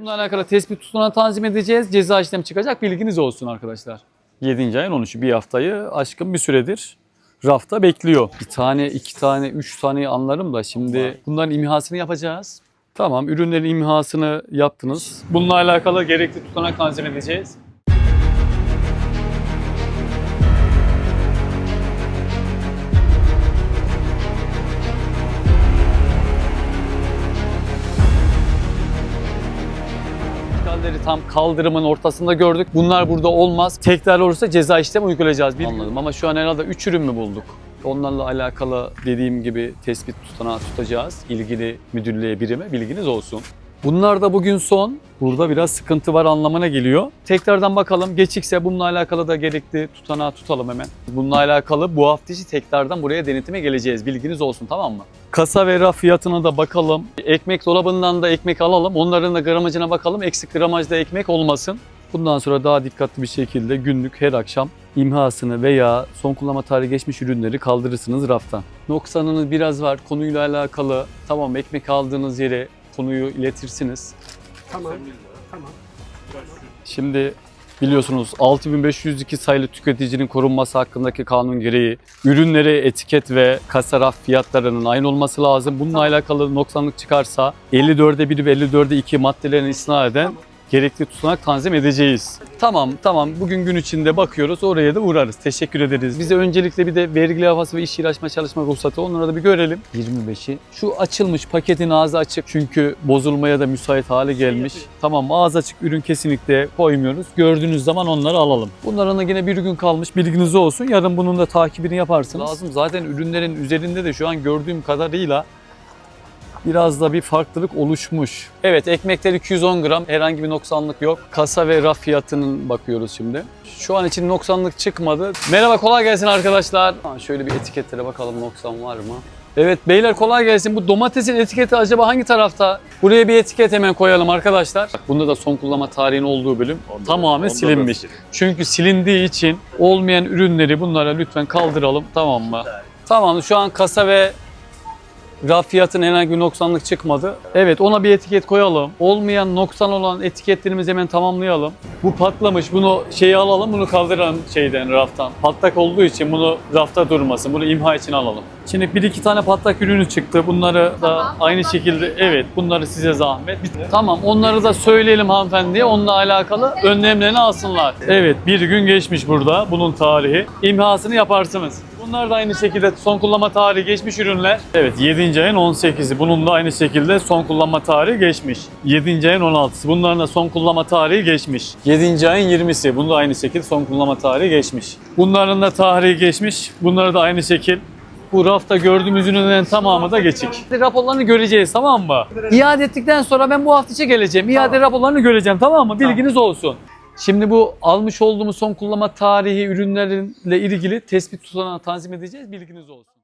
Bununla alakalı tespit tutanağı tanzim edeceğiz. Ceza işlemi çıkacak bilginiz olsun arkadaşlar. 7. ayın 13'ü bir haftayı aşkın bir süredir rafta bekliyor. Bir tane, iki tane, üç taneyi anlarım da şimdi bunların imhasını yapacağız. Tamam ürünlerin imhasını yaptınız. Bununla alakalı gerekli tutanak tanzim edeceğiz. İşgalleri tam kaldırımın ortasında gördük. Bunlar burada olmaz. Tekrar olursa ceza işlemi uygulayacağız. Anladım ama şu an herhalde 3 ürün mü bulduk? Onlarla alakalı dediğim gibi tespit tutanağı tutacağız. İlgili müdürlüğe birime bilginiz olsun. Bunlar da bugün son. Burada biraz sıkıntı var anlamına geliyor. Tekrardan bakalım. Geçikse bununla alakalı da gerekli tutanağı tutalım hemen. Bununla alakalı bu hafta içi tekrardan buraya denetime geleceğiz. Bilginiz olsun tamam mı? Kasa ve raf fiyatına da bakalım. Ekmek dolabından da ekmek alalım. Onların da gramajına bakalım. Eksik gramajda ekmek olmasın. Bundan sonra daha dikkatli bir şekilde günlük her akşam imhasını veya son kullanma tarihi geçmiş ürünleri kaldırırsınız raftan. Noksanınız biraz var konuyla alakalı. Tamam ekmek aldığınız yere konuyu iletirsiniz. Tamam. Tamam. Şimdi biliyorsunuz 6502 sayılı tüketicinin korunması hakkındaki kanun gereği ürünlere etiket ve kasa raf fiyatlarının aynı olması lazım. Bununla alakalı noksanlık çıkarsa 54'e 1 ve 54'e 2 maddelerini istinaden Tamam. Gerekli tutanak tanzim edeceğiz. Tamam tamam bugün gün içinde bakıyoruz oraya da uğrarız. Teşekkür ederiz. Bize öncelikle bir de vergi levhası ve iş yeri açma çalışma ruhsatı onları da bir görelim. 25'i. Şu açılmış paketin ağzı açık çünkü bozulmaya da müsait hale gelmiş. Tamam ağzı açık ürün kesinlikle koymuyoruz. Gördüğünüz zaman onları alalım. Bunların da yine bir gün kalmış bilginiz olsun. Yarın bunun da takibini yaparsınız. Lazım zaten ürünlerin üzerinde de şu an gördüğüm kadarıyla biraz da bir farklılık oluşmuş. Evet ekmekler 210 gram herhangi bir noksanlık yok. Kasa ve raf fiyatının bakıyoruz şimdi. Şu an için noksanlık çıkmadı. Merhaba kolay gelsin arkadaşlar. Ha, şöyle bir etiketlere bakalım noksan var mı? Evet beyler kolay gelsin. Bu domatesin etiketi acaba hangi tarafta? Buraya bir etiket hemen koyalım arkadaşlar. Bak, bunda da son kullanma tarihinin olduğu bölüm tamamen silinmiş. Çünkü silindiği için olmayan ürünleri bunlara lütfen kaldıralım tamam mı? Tamam şu an kasa ve Raf fiyatın herhangi bir noksanlık çıkmadı. Evet ona bir etiket koyalım. Olmayan noksan olan etiketlerimizi hemen tamamlayalım. Bu patlamış bunu şeyi alalım bunu kaldıralım şeyden raftan. Patlak olduğu için bunu rafta durmasın. Bunu imha için alalım. Şimdi bir iki tane patlak ürünü çıktı. Bunları da Tamam, aynı patlak şekilde evet bunları size zahmet. Tamam onları da söyleyelim hanımefendiye. Onunla alakalı önlemlerini alsınlar. Evet bir gün geçmiş burada bunun tarihi. İmhasını yaparsınız. Bunlar da aynı şekilde son kullanma tarihi geçmiş ürünler. Evet 7. ayın 18'i. Bunun da aynı şekilde son kullanma tarihi geçmiş. 7. ayın 16'sı. Bunların da son kullanma tarihi geçmiş. 7. ayın 20'si. Bunun da aynı şekilde son kullanma tarihi geçmiş. Bunların da tarihi geçmiş. Bunları da aynı şekil. Bu rafta gördüğümüz ürünlerin tamamı da geçik. Raporlarını göreceğiz tamam mı? İade ettikten sonra ben bu hafta içi geleceğim. İade raporlarını göreceğim tamam mı? Bilginiz olsun. Şimdi bu almış olduğumuz son kullanma tarihi ürünlerinle ilgili tespit tutanağı tanzim edeceğiz. Bilginiz olsun.